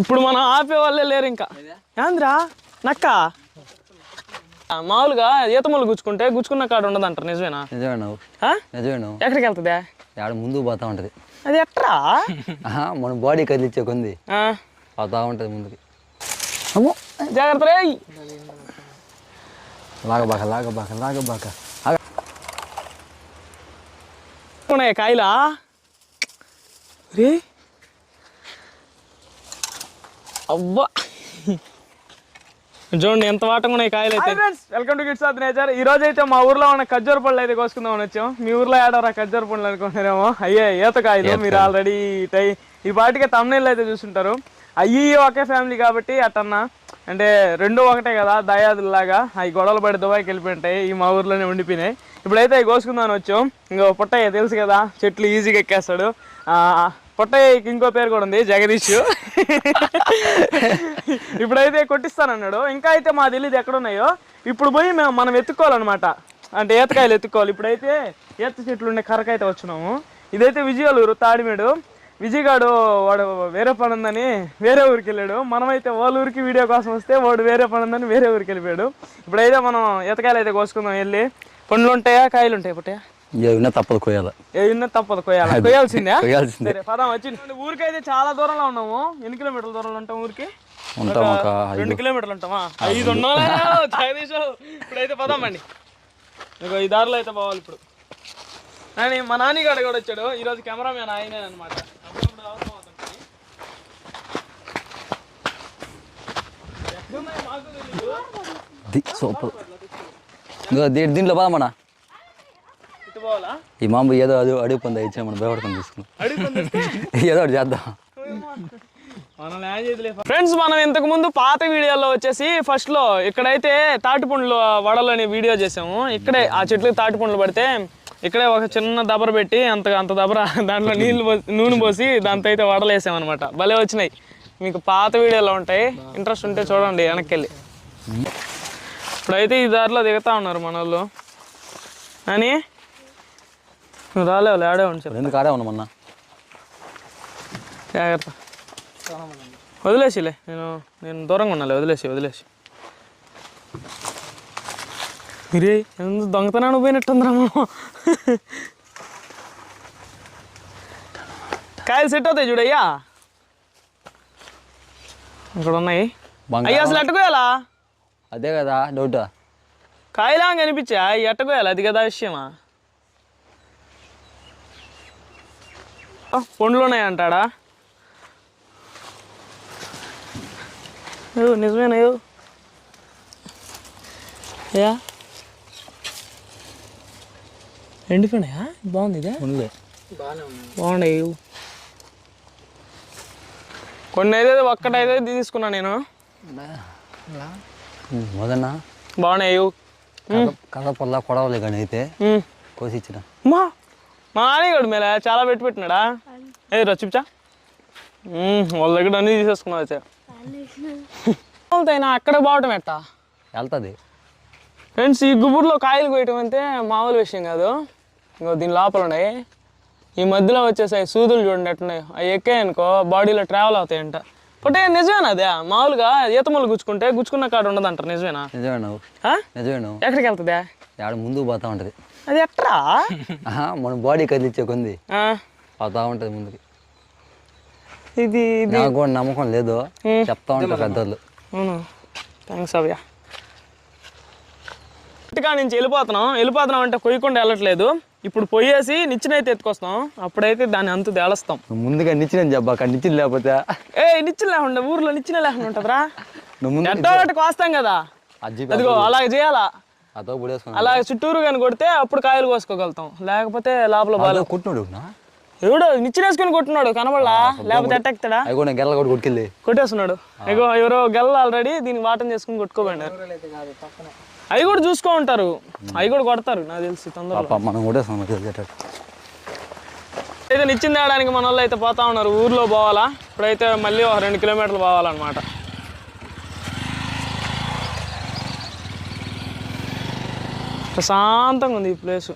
ఇప్పుడు మనం ఆపే వాళ్ళే లేరు ఇంకా. ఏంద్రా? నక్క? ఆ, మామూలుగా ఈతములు గుచ్చుకుంటే గుచ్చుకున్న కాడ ఉండదంటారు నిజమేనా? నిజమే నువ్వు ఆ? నిజమే నువ్వు ఎక్కడికి వెళ్తుందా? ఆడ ముందుకు పోతా ఉంటుంది. అది ఎట్రా మన బాడీ కదిలిచ్చే కొంది. ఆ, పోతా ఉంటుంది ముందుకి. అమ్మో జాగ్రత్త రే. లాగబాక లాగబాక లాగబాక. ఉన్నాయి కాయలా? రే. అవ్వా. చూడండి ఎంత వాటంగా ఉన్నాయి కాయలు అయితే. Welcome to kids of nature ఈ రోజు అయితే మా ఊర్లో ఉన్న ఖర్జూర పళ్ళు అయితే కోసుకుందామని వచ్చాం మీ ఊర్లో ఆడవరా ఖర్జూర పళ్ళు అనుకుంటున్నారేమో? అయ్యే ఈత కాయలు మీరు ఆల్రెడీ టై ఈ పాటికి తమిళ అయితే చూసుంటారు. అయ్యి ఒకే ఫ్యామిలీ కాబట్టి అట్టన్నా. అంటే రెండు ఒకటే కదా దయాదుల్లాగా అవి గొడవలు పడి దుబాయ్కి వెళ్ళిపోయింటాయి ఈ మా ఊర్లోనే ఉండిపోయినాయి. ఇప్పుడైతే అవి కోసుకుందామని వచ్చాం ఇంకో పుట్టయ్య తెలుసు కదా చెట్లు ఈజీగా ఎక్కేస్తాడు. పొట్టయ్యకి ఇంకో పేరు కూడా ఉంది జగదీష్. ఇప్పుడైతే కొట్టిస్తానన్నాడు. ఇంకా అయితే మా తెలియదు ఎక్కడ ఉన్నాయో ఇప్పుడు పోయి మేము మనం ఎత్తుకోవాలన్నమాట. అంటే ఈతకాయలు ఎత్తుకోవాలి. ఇప్పుడైతే ఏత చెట్లు ఉండే కరకైతే వచ్చినాము. ఇదైతే విజయాలూరు తాడిమేడు. విజయగాడు వాడు వేరే పని ఉందని వేరే ఊరికి వెళ్ళాడు. మనమైతే వాళ్ళ ఊరికి వీడియో కోసం వస్తే వాడు వేరే పని ఉందని వేరే ఊరికి వెళ్ళిపోయాడు. ఇప్పుడైతే మనం ఈతకాయలు అయితే కోసుకుందాం వెళ్ళి. పండ్లు ఉంటాయా కాయలు ఉంటాయా పుట్టయా? ఏమైనా తప్పదు కొయ్యాల. ఏదన్నా తప్పదు కొయ్యాలి. కొయ్యాల్సిందే? కొయ్యాల్సిందే. పదం వచ్చి ఊరికైతే చాలా దూరంలో ఉన్నాము. ఎన్ని కిలోమీటర్ల దూరంలో ఉంటాం ఊరికి? ఉంటాం ఒక రెండు కిలోమీటర్లు ఉంటామా? ఐదు ఉన్నాం ఇప్పుడైతే పదామండి ఇగో ఈ దారిలో అయితే పోవాలి ఇప్పుడు. అని మా నాన్నగాడు కూడా వచ్చాడు. ఈరోజు కెమెరామ్యాన్ ఆయనే అనమాట సూపర్. దీంట్లో పోవాలా ఈ మాంబు ఏదో అది అడుగు పొందా ఇచ్చా మనం భయపడుతుంది తీసుకుని. ఏదో ఒకటి చేద్దాం. ఫ్రెండ్స్ మనం ఇంతకు ముందు పాత వీడియోలో వచ్చేసి ఫస్ట్లో ఇక్కడైతే తాటిపండ్లు వడలు అనే వీడియో చేసాము. ఇక్కడే ఆ చెట్లకు తాటిపండ్లు పడితే ఇక్కడే ఒక చిన్న దబర పెట్టి అంత అంత దబర దాంట్లో నీళ్ళు పోసి నూనె పోసి దాంతో అయితే వడలు వేసామన్నమాట. భలే వచ్చినాయి. మీకు పాత వీడియోలో ఉంటాయి. ఇంట్రెస్ట్ ఉంటే చూడండి వెనక్కి వెళ్ళి ఇప్పుడైతే ఈ దారిలో దిగుతా ఉన్నారు మన వాళ్ళు అని నువ్వు రాలేవు ఆడే ఉండి చెప్పు. ఎందుకు ఆడే ఉన్నాం మొన్న? జాగ్రత్త. వదిలేసిలే నేను నేను దూరంగా ఉన్నాలే వదిలేసి వదిలేసి. మీరే ఎంత దొంగతనాన్ని పోయినట్టుందిరా మామ. కాయలు సెట్ అవుతాయి చూడయ్యా ఇక్కడ ఉన్నాయి. అయ్యా అసలు ఎట్టుకోయాలా అదే కదా డౌట్. కాయలా కనిపించా ఎట్టకోయాలి అది కదా విషయమా? ఆ, పండ్లు ఉన్నాయి అంటాడా అయ్యో నిజమేనయ్యో యా. ఎండిపోయినాయా? బాగుంది ఇదే? ఉంది బాగున్నాయి. కొన్ని అయితే ఒక్కటైతే తీసుకున్నా నేను. మొదన్న బాగున్నాయి. కథ పొల్ల కొడవలే కానీ అయితే. కోసి ఇచ్చిన. మా మా నాన్నగాడు మేలే? చాలా పెట్టి పెట్టినాడా? ఏది రా చూపించా? మ్మ్, వాళ్ళ దగ్గర అన్నీ తీసేసుకున్నావు అయితే. అయినా అక్కడ బావటం ఎట్టా? వెళ్తుంది. ఫ్రెండ్స్ ఈ గుబుర్లో కాయలు కోయటం అంటే మామూలు విషయం కాదు. ఇంకో దీని లోపల ఉన్నాయి. ఈ మధ్యలో వచ్చేసాయి సూదులు చూడండి ఎట్టున్నాయి అవి ఎక్కాయనుకో బాడీలో ట్రావెల్ అవుతాయంట. అంటే నిజమేనా అదే? మామూలుగా ఈతములు గుచ్చుకుంటే గుచ్చుకున్న కాడ ఉండదంటారు నిజమేనా? నిజమే నువ్వు ఆ? నిజమే నువ్వు ఎక్కడికి వెళ్తుందా? ఆడ ముందుకు పోతా ఉంటుంది. అది ఎట్రా ఆహా, మన బాడీ కదిలిచ్చే కొంది. ఆ, పోతా ఉంటుంది ముందుకి. ఇది నాకు కూడా నమ్మకం లేదు. చెప్తా ఉంటారు పెద్దోళ్ళు. అవును. థ్యాంక్స్ అవ్య ఇంటికా నుంచి వెళ్ళిపోతున్నాం. వెళ్ళిపోతున్నాం అంటే కొయ్యకుండా వెళ్ళట్లేదు. ఇప్పుడు పొయ్యేసి నిచ్చినైతే ఎత్తుకొస్తాం. అప్పుడైతే దాన్ని అంతు తేలుస్తాం. ముందుగా నిచ్చిన చెప్పా అక్కడ నిచ్చిన లేకపోతే. ఏ నిచ్చిన లేకుండా ఊర్లో నిచ్చిన లేకుండా ఉంటుందిరా. నువ్వు కోస్తాం కదా. అదిగో అలాగే చేయాలా? అలా చుట్టూరు కానీ కొడితే అప్పుడు కాయలు కోసుకోగలుగుతాం. లేకపోతే లోపల బాగా కుట్టినాడు ఎవడో నిచ్చినేసుకొని కొట్టున్నాడు కనబడలా? లేకపోతే ఎట్టెక్తాడా గెల్ల కూడా కొట్టుకెళ్ళి. కొట్టేస్తున్నాడు ఇగో ఎవరో గెల్ల ఆల్రెడీ దీన్ని వాటం చేసుకుని కొట్టుకోబడినారు అవి కూడా చూసుకో ఉంటారు. అవి కూడా కొడతారు నాకు తెలిసి మనం తెలిసేటట్టు. అయితే నిచ్చిన తేయడానికి మన వాళ్ళు అయితే పోతా ఉన్నారు. ఊర్లో పోవాలా? ఇప్పుడైతే మళ్ళీ ఒక రెండు కిలోమీటర్లు పోవాలన్నమాట. ప్రశాంతంగా ఉంది ఈ ప్లేసు.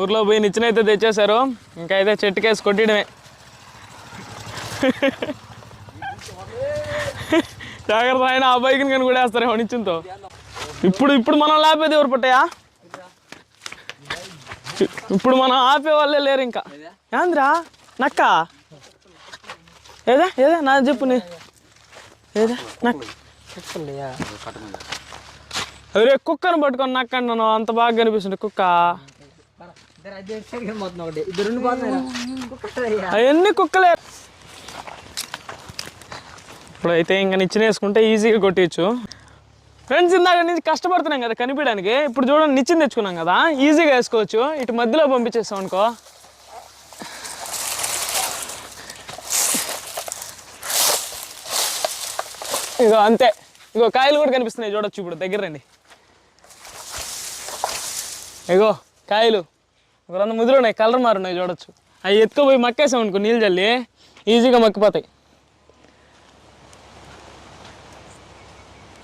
ఊర్లో పోయి నిచ్చిన అయితే తెచ్చేశారు. ఇంకా అయితే చెట్టుకేసి కొట్టడమే జాగ్రత్త ఆయన ఆ బైక్ని కానీ కూడా వేస్తారేమో నిచ్చింతో ఇప్పుడు ఇప్పుడు మనం లేపేది ఎవరు పట్టాయా? ఇప్పుడు మనం ఆపే వాళ్ళే లేరు ఇంకా. ఏంద్రా? నక్క? ఏదా? ఏదా? నా చెప్పు నీ. ఏదా? నక్క అరే కుక్కను పట్టుకొని నక్క అంటున్నావు అంత బాగా కనిపిస్తుంది కుక్క. అవన్నీ కుక్కలే. ఇప్పుడైతే ఇంకా నిచ్చెన వేసుకుంటే ఈజీగా కొట్టేయచ్చు ఫ్రెండ్స్ ఇందాక నుంచి కష్టపడుతున్నాం కదా కనిపించడానికి. ఇప్పుడు చూడండి నిచ్చెన తెచ్చుకున్నాం కదా. ఈజీగా వేసుకోవచ్చు. ఇటు మధ్యలో పంపించేస్తాం అనుకో. ఇగో అంతే. ఇగో కాయలు కూడా కనిపిస్తున్నాయి. చూడొచ్చు ఇప్పుడు. దగ్గర రండి. ఇగో కాయలు. ఒక రెండు ముదురు ఉన్నాయి కలర్ మారున్నాయి చూడొచ్చు. అవి ఎత్తుకుపోయి మక్కేసాం అనుకో నీళ్ళు చల్లి ఈజీగా మక్కిపోతాయి.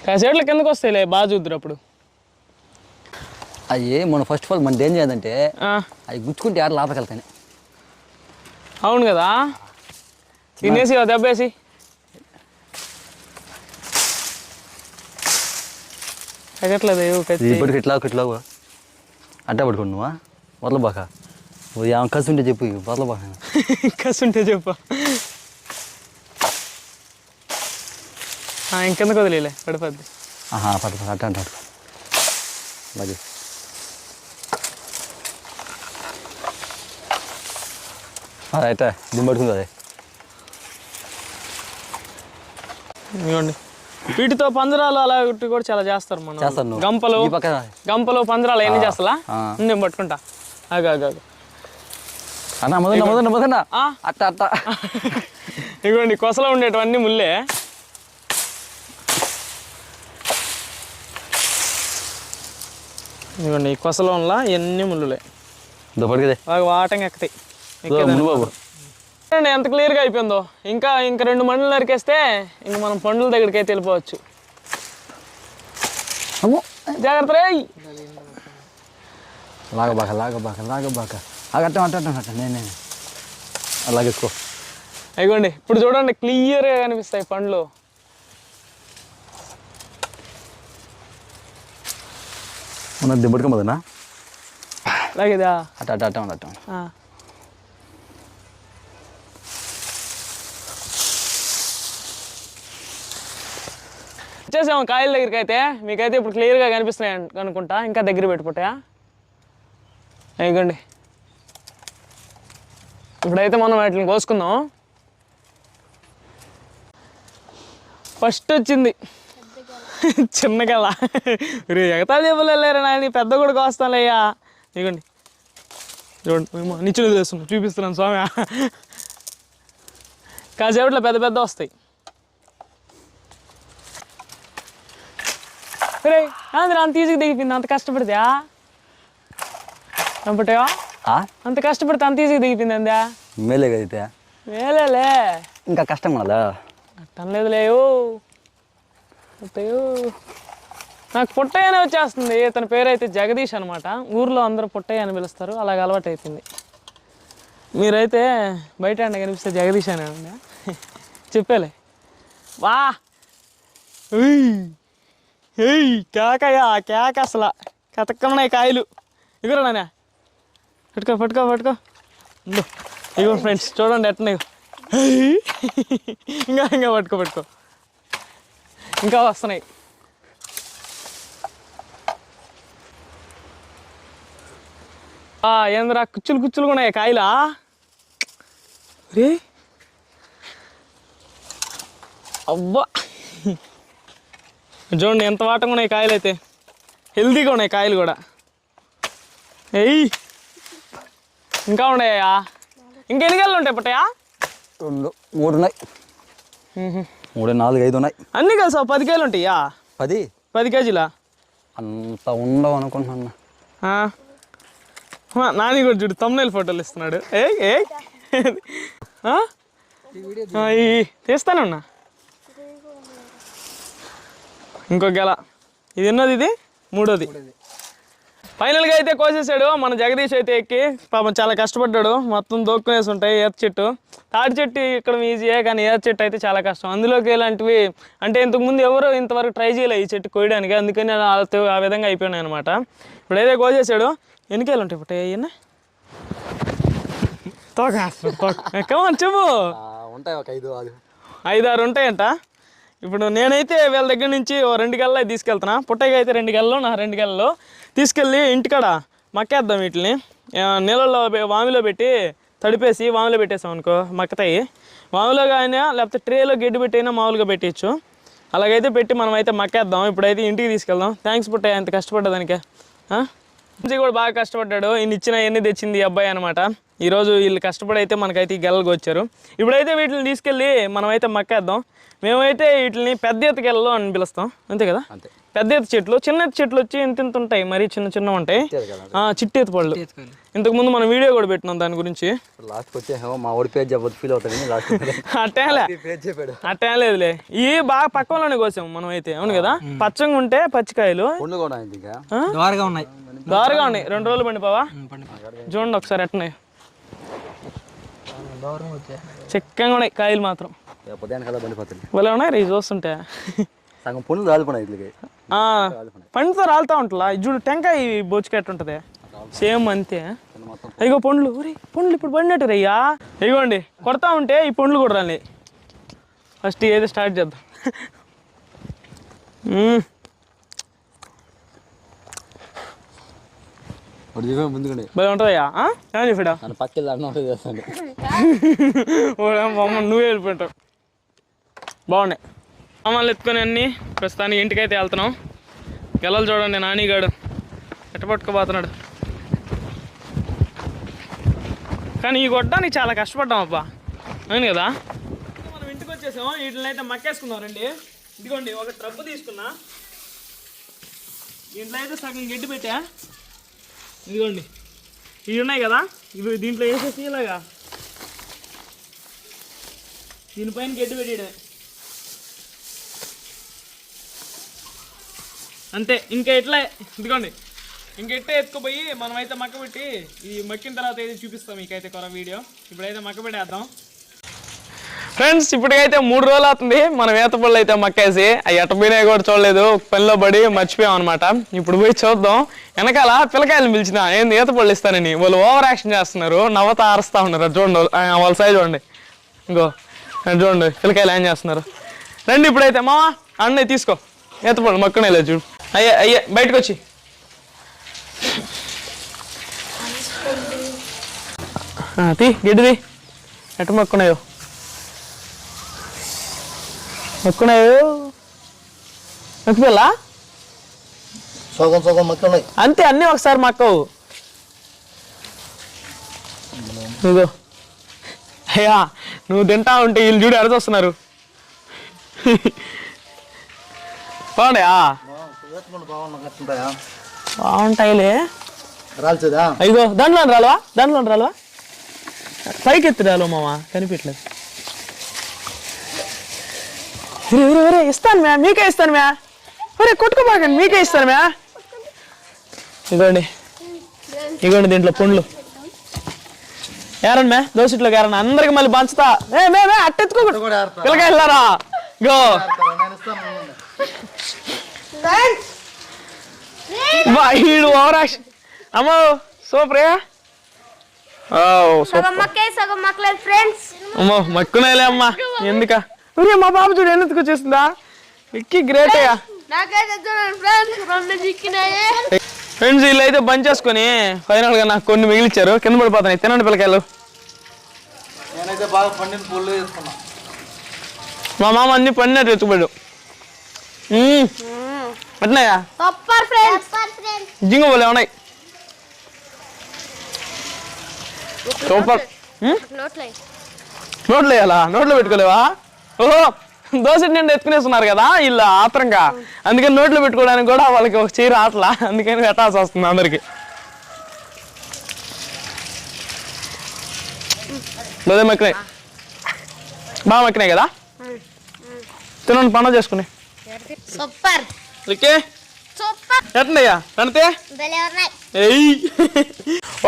కాసేట్ల కిందకు వస్తాయిలే బాగా చూద్దరు అప్పుడు. అవి మనం ఫస్ట్ ఆఫ్ ఆల్ మనం ఏం చేయాలంటే ఆ, అవి గుచ్చుకుంటే ఆడ లోపలికెళ్తాయి అవును కదా? తినేసి దెబ్బేసి. తగ్గట్లేదు కత్తి? ఇప్పటికి ఇట్లా ఇట్లా అడ్డ పడుకోండి నువ్వా వదలబాక ఏమైనా కసి ఉంటే చెప్పు వదలబాక కసుంటే చెప్పు. ఆ, ఇంకెందుకు వదిలేలే పడిపోద్ది. ఆహా పట్టు, అట్ట అంటే అలాగే అయితే దిమ్మ పడుకుంది అదే. ఇదిగోండి. వీటితో పంజరాలు అలా కూడా చాలా చేస్తారు మనం. గంపలు. గంపలు పంజరాలు ఎన్ని చేస్తా. నేను పట్టుకుంటా. ఆగు ఆగు ఆగు. అన్న మొదన్న మొదన్న మొదన్న ఆ. అట్ట అట్ట ఇదిగోండి కొసలో ఉండేటివన్నీ ముల్లే. ఇదిగోండి ఈ కొసలోన్లా ఎన్ని ముళ్ళులే. వాటంగా ఎక్కుతాయి. బాబు. ఎంత క్లియర్గా అయిపోయిందో. ఇంకా ఇంకా రెండు మండలు నరికేస్తే ఇంక మనం పండ్ల దగ్గరికి అయితే వెళ్ళిపోవచ్చు జాగ్రత్త రేయ్ లాగబాక లాగబాక లాగబాక అట్ట అట్ట నేనే అలాగేసుకో అయిగోండి ఇప్పుడు చూడండి క్లియర్గా కనిపిస్తాయి పండ్లు. ఉన్న దిబ్బడిక మొదనా లాగేదా అట్ట అట్ట అట్ట అట్ట. వచ్చేసాము కాయల దగ్గరికి అయితే మీకైతే ఇప్పుడు క్లియర్గా కనిపిస్తున్నాయి అనుకుంటా ఇంకా దగ్గర పెట్టుకుంటాయా? ఇగోండి ఇప్పుడైతే మనం వాటిని కోసుకుందాం. ఫస్ట్ వచ్చింది. చిన్న గల రే ఎగతా చెప్పలేరు నాయన పెద్ద కూడా కోస్తానులేయ్యా ఇగోండి చూడండి ఏమో చేస్తున్నాం చూపిస్తున్నాను స్వామి. కాసేపట్లో పెద్ద పెద్ద వస్తాయి. ఆంధ్ర అంత ఈజీగా దిగిపోయింది. అంత కష్టపడితే ఆ? అంత కష్టపడితే అంత ఈజీగా దిగిపోయింది అందా? మేలే కదా అయితే. వేలేలే ఇంకా కష్టం కదా అట్టనలేదులేయో అత్తయ్యో నాకు పుట్టయ్యనే వచ్చేస్తుంది. ఇతని పేరు అయితే జగదీష్ అనమాట ఊర్లో అందరూ పుట్టయ్య అని పిలుస్తారు. అలాగ అలవాటు అయిపోయింది. మీరైతే బయట ఎండ కనిపిస్తే జగదీష్ అని అండి చెప్పేలే. వా. ఏయ్ కేకయ్యా కేక అసలు. కతక్కన్నాయి కాయలు. ఇగురు నాన్న. పట్టుకో పట్టుకో పట్టుకో. ఇగో ఫ్రెండ్స్ చూడండి ఎట్టినాయి ఏయ్. ఇంకా ఇంకా పట్టుకో పట్టుకో. ఇంకా వస్తున్నాయి. ఆ, ఏందిరా కుచ్చులు కుచ్చులు ఉన్నాయి కాయలా? రే. అవ్వా. చూడండి ఎంత వాటంగా ఉన్నాయి కాయలు అయితే. హెల్తీగా ఉన్నాయి కాయలు కూడా. ఎయ్ ఇంకా ఉన్నాయా? ఇంకెన్ని కాయలు ఉంటాయి పట్టయా రెండు మూడు ఉన్నాయి. మూడు నాలుగు ఐదు ఉన్నాయి. అన్నీ కలిసి పది కాయలు ఉంటాయా? పది. పది కేజీలా? అంత ఉండవు అనుకుంటున్నా నాని. కూడా చూడు తమ్నేల్ ఫోటోలు ఇస్తున్నాడు. ఏ ఏ తీస్తానున్నా. ఇంకో గెల. ఇది ఎన్నోది ఇది? మూడోది. ఫైనల్గా అయితే కోసేసాడు. మన జగదీష్ అయితే ఎక్కి పాపం చాలా కష్టపడ్డాడు. మొత్తం దోక్కునేసి ఉంటాయి. ఈత చెట్టు. తాటి చెట్టు ఇక్కడ ఈజీయే కానీ ఏ చెట్టు అయితే చాలా కష్టం. అందులోకి ఇలాంటివి అంటే ఇంతకుముందు ఎవరు ఇంతవరకు ట్రై చేయలేదు ఈ చెట్టు కోయడానికి. అందుకని ఆ ఆ విధంగా అయిపోయినాయి అనమాట ఇప్పుడైతే కోసేసాడు ఎన్ని కేలు ఉంటాయి? ఇప్పుడు తోక. కమాన్ చెప్పు. ఉంటాయి ఒక ఐదు ఆరు. ఐదారు ఉంటాయంట. ఇప్పుడు నేనైతే వీళ్ళ దగ్గర నుంచి ఓ రెండు గల్లా తీసుకెళ్తున్నా. పుట్టగా అయితే రెండు గల్లలో నా రెండు గల్లలో తీసుకెళ్ళి ఇంటికాడ మక్కేద్దాం వీటిని. నీళ్ళలో వామిలో పెట్టి తడిపేసి వామిలో పెట్టేసాం అనుకో మక్కతాయి. వామిలో కానీ లేకపోతే ట్రేలో గడ్డి పెట్టి అయినా మామూలుగా పెట్టచ్చు అలాగైతే పెట్టి మనం అయితే మక్కేద్దాం. ఇప్పుడైతే ఇంటికి తీసుకెళ్దాం. థ్యాంక్స్ పుట్టయ్య అంత కష్టపడ్డదానికే. ఆ? కూడా బాగా కష్టపడ్డాడు. ఈయన ఇచ్చిన ఎన్ని తెచ్చింది ఈ అబ్బాయి అనమాట ఈరోజు వీళ్ళు కష్టపడి అయితే మనకైతే ఈ గెలలకు వచ్చారు. ఇప్పుడైతే వీటిని తీసుకెళ్ళి మనమైతే మక్కేద్దాం. మేమైతే వీటిని పెద్ద ఎత్త గెలలో అని పిలుస్తాం. అంతే కదా? అంతే. పెద్ద ఎత్త చెట్లు చిన్న ఎత్త చెట్లు వచ్చి ఇంత ఇంత ఉంటాయి. మరి చిన్న చిన్న ఉంటాయి. ఆ, చిట్టి ఎత్తు పళ్ళు. ఇంతకు ముందు మనం వీడియో కూడా పెట్టినాం దాని గురించి. లాస్ట్కి వచ్చేసాము మా ఓడి పేరు చెప్పదు ఫీల్ అవుతుంది లాస్ట్ అట్టేలే అట్టేం లేదులే. ఇవి బాగా పక్కలోనే కోసాం మనం అయితే అవును కదా? పచ్చగా ఉంటే పచ్చికాయలు. పండు ద్వారగా ఉన్నాయి. దారుగా ఉన్నాయి. రెండు రోజులు పండిపోవా? చూడండి ఒకసారి ఎట్టున్నాయి చిక్కగా ఉన్నాయి కాయలు మాత్రం. ఉదయాన్ని కల్లా బండిపోతుంది భలే ఉన్నాయి రీ చూస్తుంటే. సగం పండ్లు రాలిపోయినాయి ఇట్లకి. ఆ, పండుతో రాలుతా ఉంటుందా? చూడు టెంకాయ బొచ్చుకెట్టు ఉంటుంది. సేమ్ అంతే. అయ్యో పండ్లు. పండ్లు ఇప్పుడు పడినట్టు రయ్యా ఇగోండి కొడతా ఉంటే ఈ పండ్లు కూడా రాలి ఫస్ట్ ఏది స్టార్ట్ చేద్దాం. భలే ఉంటుందయ్యా? ఏమని చెప్పాడా పక్కకి నువ్వే వెళ్ళిపోయింటావు. బాగున్నాయి. సామాన్లు ఎత్తుకొని అన్ని ప్రస్తుతానికి ఇంటికైతే వెళ్తున్నాం. గెలలు చూడండి నానిగాడు. ఎట్ట పట్టుకుపోతున్నాడు. కానీ ఈ గొడ్డానికి చాలా కష్టపడ్డాం అబ్బా. అవును కదా? మనం ఇంటికి వచ్చేసాం. వీటిని అయితే మక్కేసుకున్నాం రండి. ఇదిగోండి ఒక ట్రబ్బు తీసుకున్నా. దీంట్లో అయితే సగం గడ్డి పెట్టా. ఇదిగోండి. ఇవి ఉన్నాయి కదా? ఇవి దీంట్లో వేసేసి ఇలాగా. దీనిపైన గడ్డి పెట్టేయడమే. అంతే ఇంకా ఎట్లా? ఇదిగోండి. ఇంక ఎట్టే ఎత్తుకుపోయి మనమైతే మక్కబెట్టి ఈ మక్కిన తర్వాత అయితే చూపిస్తాం మీకైతే కొర వీడియో. ఇప్పుడైతే మక్కబెట్టేద్దాం ఫ్రెండ్స్ ఇప్పటికైతే మూడు రోజులు అవుతుంది. మనం ఈత పళ్ళు అయితే మక్కేసి అవి ఎట్టపోయినా కూడా చూడలేదు. పనిలో పడి మర్చిపోయాం అనమాట ఇప్పుడు పోయి చూద్దాం. వెనకాల పిల్లకాయలు పిలిచిన ఏంది ఈత పళ్ళు ఇస్తానని? వాళ్ళు ఓవర్ యాక్షన్ చేస్తున్నారు. నవ్వత ఆరుస్తూ ఉన్నారు. చూడండి. వాళ్ళు. వాళ్ళ సైజ్ చూడండి. ఇంకో చూడండి. పిల్లకాయలు ఏం చేస్తున్నారు? రండి ఇప్పుడైతే. మావా అన్నయ్య తీసుకో. ఈత పళ్ళు మక్కునే లేదు చూడు. అయ్యే అయ్యే బయటకు వచ్చి తీ గిడ్డిది ఎట్ట మొక్కున్నాయో? మొక్కున్నాయో? మొక్కుపిల్లా సగం సగం మొత్తం ఉన్నాయి అంతే అన్నీ ఒకసారి మక్కవు. ఇదిగో. అయ్యా నువ్వు తింటా ఉంటే వీళ్ళు చూడు ఎడదొస్తున్నారు బాగున్నాయా బాగున్నాయి బాగుంటాయిలే. రాల్చదా? అయ్యో దాంట్లో రాలవా? దాంట్లో రాలవా? పైకి ఎత్తి రాలో మామ కనిపించలేదు ఇస్తాను మ్యా మీకే ఇస్తాను మ్యా. ఒరే కొట్టుకోబాకండి మీకే ఇస్తాను మ్యా. ఇదిగోండి ఇదిగోండి దీంట్లో పండ్లు. ఏరండి మ్యా దోసిట్లో ఏరన్నా అందరికి మళ్ళీ పంచుతా. ఏ మే మే అట్టెత్తుకోకూడదు పిల్లగా వెళ్ళారా గో. వీడు ఓవర్ యాక్షన్ అమ్మో సూపర్ ఓ సగం మక్కే సగం మక్కలేదు ఫ్రెండ్స్ అమ్మో మక్కునేలే అమ్మా. ఎందుక? ఒరే మా బాబు చూడు ఎందుకు వచ్చేసిందా విక్కీ గ్రేట్ అయ్యా ఫ్రెండ్స్ వీళ్ళు అయితే బంద్ చేసుకొని ఫైనల్గా నాకు కొన్ని మిగిలిచ్చారు. కింద పడిపోతున్నాయి. తినండి పిల్లకాయలు. నేనైతే బాగా పండిన పూలు వేసుకున్నా మా మామ అన్ని పడినట్టు ఎత్తుకుపోయాడు అట్నాయా సూపర్ ఫ్రెండ్స్ జింగ పోలే ఉన్నాయి. సూపర్ ఉమ్, నోట్లే నోట్లో వేయాలా? నోట్లో పెట్టుకోలేవా? ఓహో దోశ నిండా ఎత్తుకునేస్తున్నారు కదా వీళ్ళు ఆత్రంగా. అందుకని నోట్లో పెట్టుకోవడానికి కూడా వాళ్ళకి ఒక చీర ఆటలా. అందుకని పెట్టాల్సి వస్తుంది అందరికి. అదే మక్కినాయి. బాగా మక్కినాయి కదా? తినండి పండుగ చేసుకుని. సూపర్ ఓకే ఎట్లున్నాయా అంతే ఏయ్.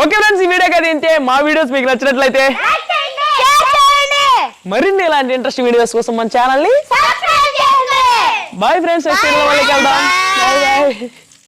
ఓకే ఫ్రెండ్స్ ఈ వీడియో కదా ఏంటి మా వీడియోస్ మీకు నచ్చినట్లయితే మరిన్ని ఇలాంటి ఇంట్రెస్ట్ వీడియోస్ కోసం మన ఛానల్ని చేసుకోండి బాయ్ ఫ్రెండ్స్ నెక్స్ట్ వీడియోలో మళ్ళీ కలుద్దాం. Bye bye